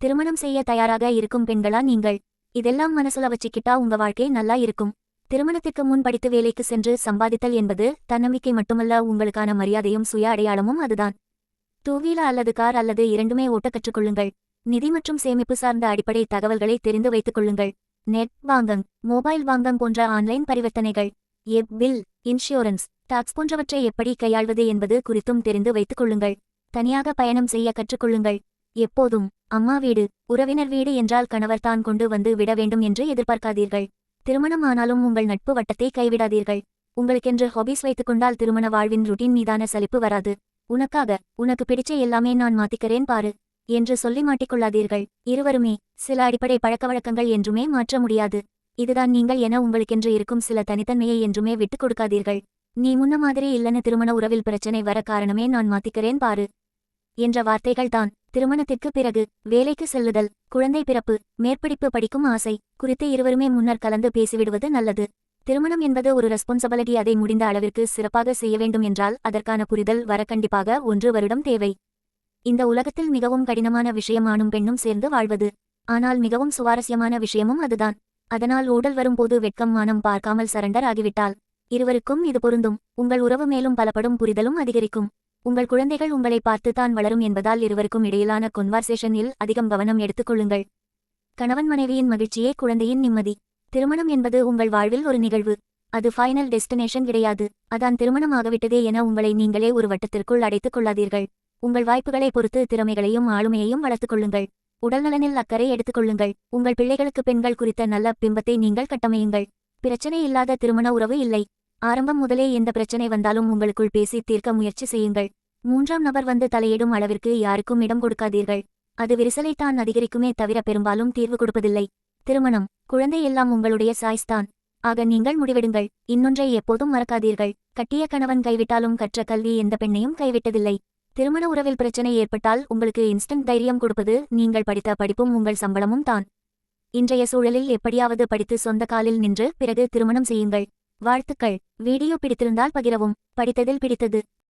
திருமணம் செய்ய தயாராக இருக்கும் பெண்களா நீங்கள்? இதெல்லாம் மனசுல வச்சுக்கிட்டா உங்க வாழ்க்கை நல்லா இருக்கும். திருமணத்திற்கு முன் படித்து வேலைக்கு சென்று சம்பாதித்தல் என்பது தன்னம்பிக்கை மட்டுமல்ல உங்களுக்கான மரியாதையும் சுய அடையாளமும் அதுதான். டூ அல்லது கார் அல்லது இரண்டுமே ஓட்ட கற்றுக்கொள்ளுங்கள். நிதி மற்றும் சேமிப்பு சார்ந்த அடிப்படை தகவல்களை தெரிந்து வைத்துக் கொள்ளுங்கள். நெட் வாங்கங் மொபைல் வாங்கங் போன்ற ஆன்லைன் பரிவர்த்தனைகள். எப் பில் இன்சூரன்ஸ் டாக்ஸ் போன்றவற்றை எப்படி கையாள்வது என்பது குறித்தும் தெரிந்து வைத்துக் கொள்ளுங்கள். தனியாக பயணம் செய்ய கற்றுக்கொள்ளுங்கள். எப்போதும் அம்மா வீடு உறவினர் வீடு என்றால் கணவர் தான் கொண்டு வந்து விட வேண்டும் என்று எதிர்பார்க்காதீர்கள். திருமணம் ஆனாலும் உங்கள் நட்பு வட்டத்தை கைவிடாதீர்கள். உங்களுக்கென்று ஹாபிஸ் வைத்துக் கொண்டால் திருமண வாழ்வின் ருட்டின் மீதான சலிப்பு வராது. உனக்காக உனக்கு பிடிச்ச எல்லாமே நான் மாத்திக்கிறேன் பாரு என்று சொல்லி மாட்டிக்கொள்ளாதீர்கள். இருவருமே சில அடிப்படை பழக்கவழக்கங்கள் என்றுமே மாற்ற முடியாது. இதுதான் நீங்கள் என உங்களுக்கென்று இருக்கும் சில தனித்தன்மையை என்றுமே விட்டுக் கொடுக்காதீர்கள். நீ முன்ன மாதிரி இல்லன்னு திருமண உறவில் பிரச்சனை வர காரணமே நான் மாத்திக்கிறேன் பாரு என்ற வார்த்தைகள் தான். திருமணத்திற்கு பிறகு வேலைக்கு செல்லுதல் குழந்தை பிறப்பு மேற்படிப்பு படிக்கும் ஆசை குறித்து இருவருமே முன்னர் கலந்து பேசிவிடுவது நல்லது. திருமணம் என்பது ஒரு ரெஸ்பான்சிபிலிட்டி அதை முடிந்த அளவிற்கு சிறப்பாக செய்ய வேண்டும் என்றால் அதற்கான புரிதல் வர கண்டிப்பாக ஒன்று வருடம் தேவை. இந்த உலகத்தில் மிகவும் கடினமான விஷயம் ஆணும் பெண்ணும் சேர்ந்து வாழ்வது. ஆனால் மிகவும் சுவாரஸ்யமான விஷயமும் அதுதான். அதனால் ஊடல் வரும்போது வெட்கம் மானம் பார்க்காமல் சரண்டர் ஆகிவிட்டால் இருவருக்கும் இது பொருந்தும். உங்கள் உறவு மேலும் பலப்படும் புரிதலும் அதிகரிக்கும். உங்கள் குழந்தைகள் உங்களை பார்த்துத்தான் வளரும் என்பதால் இருவருக்கும் இடையிலான கொன்வர்சேஷனில் அதிகம் கவனம் எடுத்துக்கொள்ளுங்கள் கணவன் மனைவியின் மகிழ்ச்சியே குழந்தையின் நிம்மதி. திருமணம் என்பது உங்கள் வாழ்வில் ஒரு நிகழ்வு. அது ஃபைனல் டெஸ்டினேஷன் கிடையாது. அதான் திருமணம் ஆகவிட்டதே என உங்களை நீங்களே ஒரு வட்டத்திற்குள் அடைத்துக் கொள்ளாதீர்கள். உங்கள் வாய்ப்புகளை பொறுத்து திறமைகளையும் ஆளுமையையும் வளர்த்துக் கொள்ளுங்கள். உடல்நலனில் அக்கறை எடுத்துக்கொள்ளுங்கள் உங்கள் பிள்ளைகளுக்கு பெண்கள் குறித்த நல்ல பிம்பத்தை நீங்கள் கட்டமையுங்கள். பிரச்சனை இல்லாத திருமண உறவு இல்லை. ஆரம்பம் முதலே எந்த பிரச்சனை வந்தாலும் உங்களுக்குள் பேசி தீர்க்க முயற்சி செய்யுங்கள். மூன்றாம் நபர் வந்து தலையிடும் அளவிற்கு யாருக்கும் இடம் கொடுக்காதீர்கள். அது விரிசலைத்தான் அதிகரிக்குமே தவிர பெரும்பாலும் தீர்வு கொடுப்பதில்லை. திருமணம். குழந்தை எல்லாம் உங்களுடைய சாய்ஸ்தான். ஆக நீங்கள் முடிவெடுங்கள். இன்னொன்றை எப்போதும் மறக்காதீர்கள். கட்டிய கணவன் கைவிட்டாலும் கற்ற கல்வி எந்த பெண்ணையும் கைவிட்டதில்லை. திருமண உறவில் பிரச்சனை ஏற்பட்டால் உங்களுக்கு இன்ஸ்டன்ட் தைரியம் கொடுப்பது நீங்கள் படித்த படிப்பும் உங்கள் சம்பளமும் தான். இன்றைய சூழலில் எப்படியாவது படித்து சொந்த காலில் நின்று பிறகு திருமணம் செய்யுங்கள். வாழ்த்துக்கள். வீடியோ பிடித்திருந்தால் பகிரவும். படித்ததில் பிடித்தது.